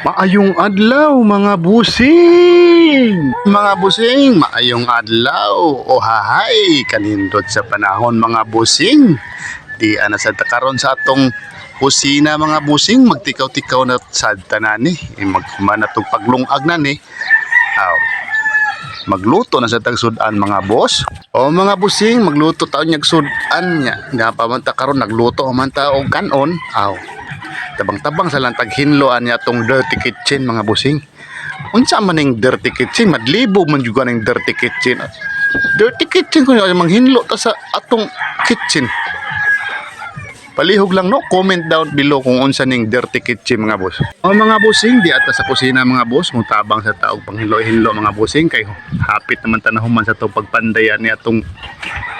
Maayong adlaw mga busing! Mga busing, maayong adlaw o hahay kanindot sa panahon mga busing. Di ana sa takaron sa atong kusina mga busing magtikaw-tikaw na sa tanani. Eh, magmana tong paglungag na ni. Aw. Magluto na sa tagsudan mga boss. O mga busing, magluto taon nyag sudan nya. Nga pa man ta karon nagluto man ta og kanon. Aw tabang-tabang sa lang taghinloan niya tong dirty kitchen mga busing. Unsa man ning dirty kitchen? Madlibo man juga ning dirty kitchen. Dirty kitchen ko yung manghinlo ta sa atong kitchen. Palihog lang no, comment down below kung unsa ning dirty kitchen mga boss. O mga busing, di ata sa kusina mga boss, kung tabang sa taog panghinlo-hinlo mga busing kay hapit naman tanahuman sa to pagpandayan ni atong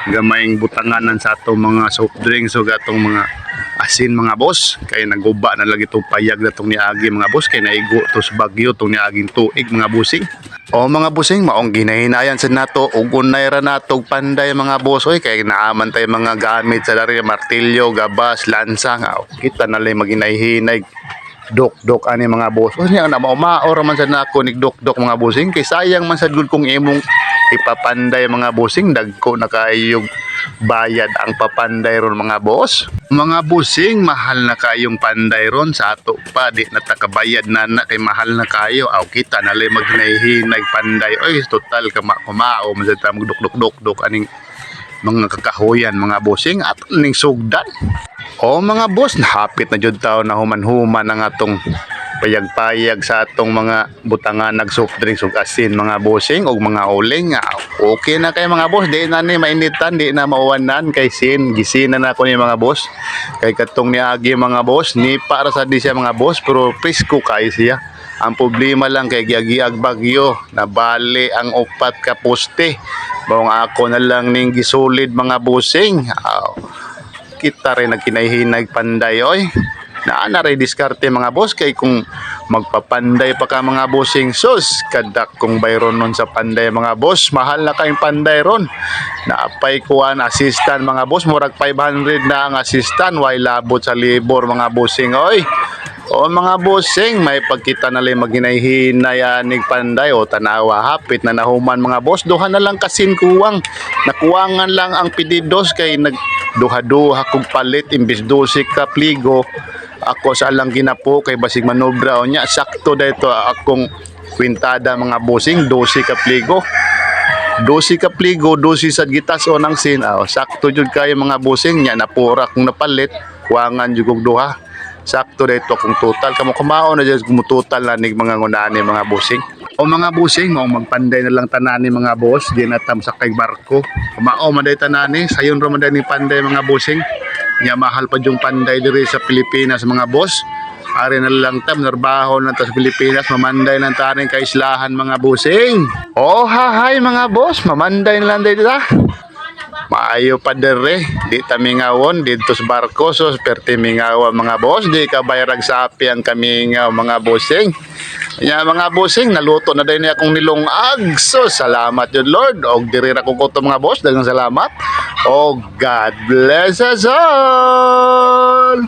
gamayng butanganan sa atong mga soft drinks o atong mga asin mga boss kay naguba na lagi itong payag na itong niagi mga boss kay naigo to sa bagyo itong niaging tuig mga busing o mga busing maong ginahinayan sa nato ug unay ra nato og panday mga boss oy kay naaman tay mga gamit sa dari martilyo gabas lansa nga kita na lang maginahinay dok-dok ani mga boss. O niya na maumaor man sa nako ni dok-dok mga busing kay sayang man sad gud kung imong ipapanday mga busing dagko na kayong bayad ang papanday ron mga boss. Mga busing mahal na kayong panday ron sa ato pa di na takabayad na na kay mahal na kayo. Aw kita na lay maghinay panday. Oy total kama kumao man sa dok-dok-dok aning mga kakahuyan mga busing at ning sugdan. O mga boss, nahapit na jud taon na human-human ang atong payag-payag sa atong mga butangan nag soft drinks ug asin mga bossing ug mga uling nga okay na kay mga boss. Di na ni mainitan di na mauwanan kay sin. Gisina na ko ni mga boss. Kay katong niagi mga boss ni para sa di siya mga boss pero presko kay siya. Ang problema lang kay giagiag bagyo na bali ang upat ka poste. Bawang ako na lang ning gisulid mga bossing. Aw kita rin nagkinayhinag panday oy na na rin diskarte mga boss kay kung magpapanday pa ka mga bossing sus. Kadak kung bayron nun sa panday mga boss. Mahal na kayong panday ron. Naapay kuan assistant mga boss. Murag 500 na ang assistant. Way labot sa libor mga bossing. Oy! O mga bossing, may pagkita na lang maginayhinay anig panday. O tanawa hapit na nahuman mga boss. Duha na lang kasin kuwang. Nakuwangan lang ang pididos kay nag duha-duha kong palit. Imbis 12 ka pligo. Ako sa lang ginapo kay basig manobra o nya. Sakto dito akong kwintada mga bossing 12 ka pligo. 12 ka pligo, 12 sa gitas o nang sin. Oh, sakto jud kayo mga bossing nya napura kung napalit. Kuwangan jud kog duha sakto dito kung total kamo kumao na kung total na nig mga ngunani mga busing o mga busing mo magpanday na lang tanani mga boss di na sa kay barko kumao man day tanani sayon ra man day ni panday mga busing nya mahal pa yung panday diri sa Pilipinas mga boss Ari na lang tam, narbaho na ta sa Pilipinas, mamanday ng taring kaislahan mga busing. Oh, hahay mga boss, mamanday na lang dito ta. Maayo pa dere, di ta mingawon dito sa barko so perti mingawa mga boss, di ka bayrag sapi ang kamingaw mga bossing. Ya mga bossing, naluto na din akong nilungag. So salamat yun Lord. Og diri ra ko mga boss, daghang salamat. Oh God bless us all.